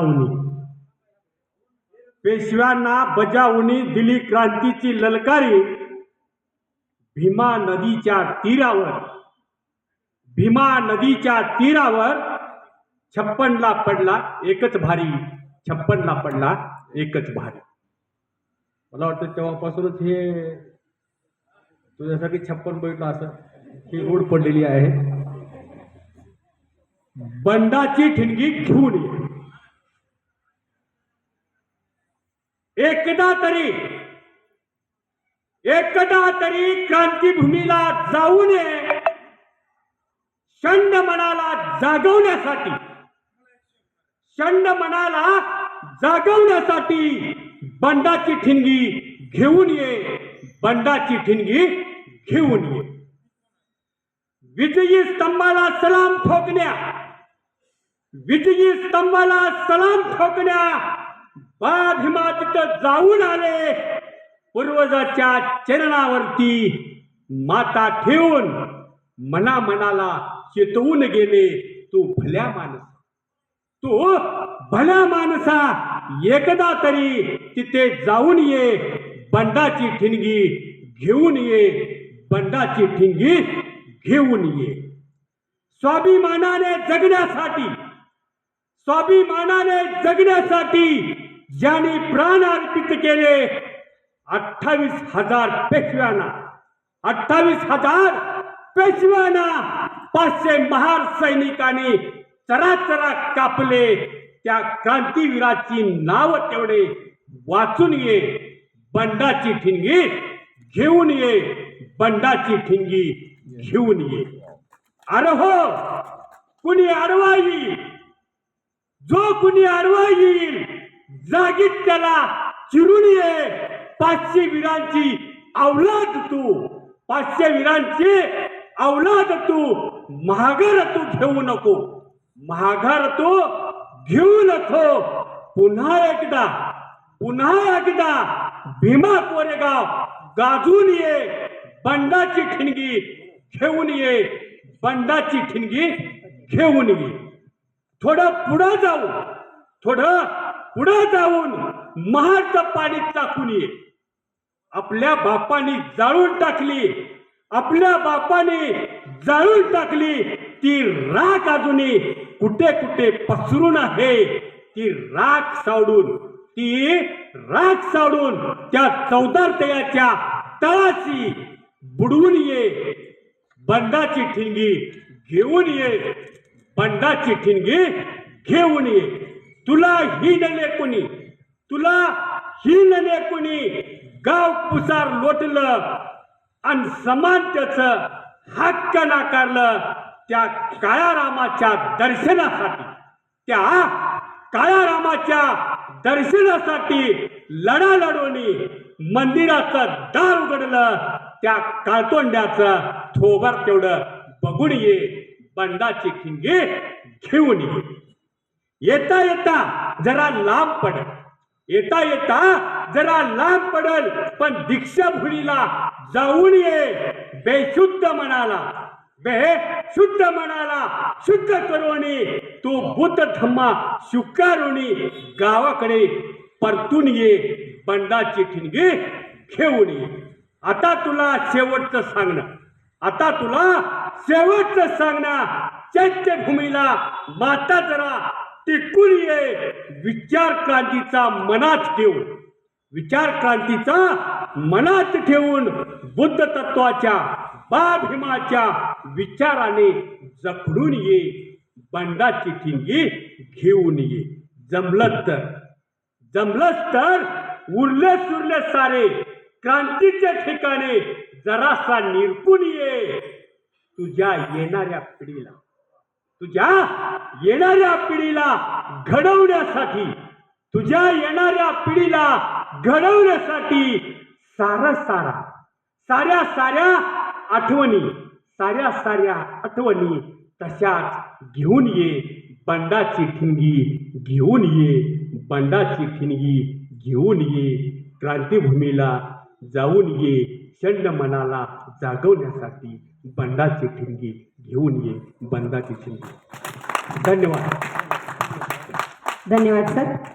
बजावणी पेशव्यांना बजावणी दिली क्रांतीची ललकारी. भीमा नदीच्या तीरावर भीमा नदीच्या तीरावर छप्पनला पडला एकच भारी छप्पनला पडला एकच भारी. मला वाटतं तेव्हापासूनच हे तुझ्यासाठी छप्पन बैठलं असं ही रूढ पडलेली आहे. बंडाची ठिणगी घेऊन ये. एकदा तरी एकदा तरी क्रांतीभूमीला जाऊ नये. शंड मनाला जागवण्यासाठी शंड मनाला जागवण्यासाठी बंडाची ठिणगी घेऊन ये बंडाची ठिणगी घेऊन ये. विजयी स्तंभाला सलाम ठोकण्या विजयी स्तंभाला सलाम ठोकण्या बा भीमा तिथं जाऊन आले. पूर्वजाच्या चरणावरती माता ठेवून मना मनाला चेतवून गेले. तू भल्या माणसा. तू भल्या माणसा. एकदा तरी तिथे जाऊन ये. बंडाची ठिणगी घेऊन ये. बंडाची ठिणगी घेऊन ये. स्वाभिमानाने जगण्यासाठी स्वाभिमानाने जगण्यासाठी ज्यांनी प्राण अर्पित केले अठ्ठावीस हजार पेशव्यांना अठ्ठावीस हजार पेशव्यांना पाचशे महार सैनिकांनी चराचरा कापले. त्या क्रांतीवीराची नाव तेवढे वाचून ये बंडाची ठिणगी घेऊन ये बंडाची ठिणगी घेऊन ये. अरे हो कुणी अरवाई? जो कुणी अडवा येईल जागीत त्याला चिरून ये. पाचशे वीरांची अवलाद तू. पाचशे वीरांची अवलाद तू. महागार तू घेऊ नको. महागार तू घेऊ नको. पुन्हा एकदा पुन्हा एकदा भीमा कोरेगाव गाजून ये. बंडाची ठिणगी घेऊन ये. बंडाची ठिणगी घेऊन ये. थोडं पुढं जाऊ थोडं पुढं जाऊन महाडचं पाणी टाकून ये. आपल्या बापाने जाळून टाकली आपल्या बापाने जाळून टाकली ती राख अजूनही कुठे कुठे पसरून आहे ती राख सावडून ती राख सावडून त्या चौदार तयाच्या तळाशी बुडवून ये बंदाची ठिंगी घेऊन ये. बंडाची ठिणगी घेऊन ये. तुला ही नले कोणी तुला ही नले कोणी गाव पुसार लोटलं आणि समानतेच हक्क नाकारलं त्या काळ्या रामाच्या दर्शनासाठी. त्या काळारामाच्या दर्शनासाठी लढा लढवणी मंदिराचं दार उघडलं त्या काळतोंड्याचं थोबर तेवढं बघून ये. बंडाची ठिंगे घेऊन ये. येता येता जरा लांब पडल. येता येता जरा लांब पडल पण दीक्षाभूमीला जाऊन ये. बेशुद्ध मनाला बे शुद्ध मनाला शुद्ध करोनी तू बुद्ध धम्मा शुकारुणी गावाकडे परतून ये. बंडाची ठिणगी घेऊन ये. आता तुला शेवटचं सांगणं. आता तुला शेवटचं सांगणं चैत्यभूमीला माता जरा टिकून ये विचार क्रांतीचा मनात ठेवून. विचार क्रांतीचा मनात ठेवून बुद्ध तत्वाच्या बाभिमाच्या विचाराने जखडून ये बंडाची ठिंगी घेऊन ये. जमलं तर. जमलंच तर उरले सुरले सारे क्रांतीच्या ठिकाणी जरासा निरपून ये. तुझ्या येणाऱ्या पिढीला तुझ्या येणाऱ्या पिढीला घडवण्यासाठी तुझ्या येणाऱ्या पिढीला घडवण्यासाठी सारा सारा साऱ्या साऱ्या आठवणी साऱ्या साऱ्या आठवणी तशाच घेऊन ये बंडाची ठिणगी घेऊन ये बंडाची ठिणगी घेऊन ये क्रांतीभूमीला जाऊन ये चंड मनाला जागवण्यासाठी बंडाची ठिणगी घेऊन ये बंडाची ठिणगी. धन्यवाद. धन्यवाद सर.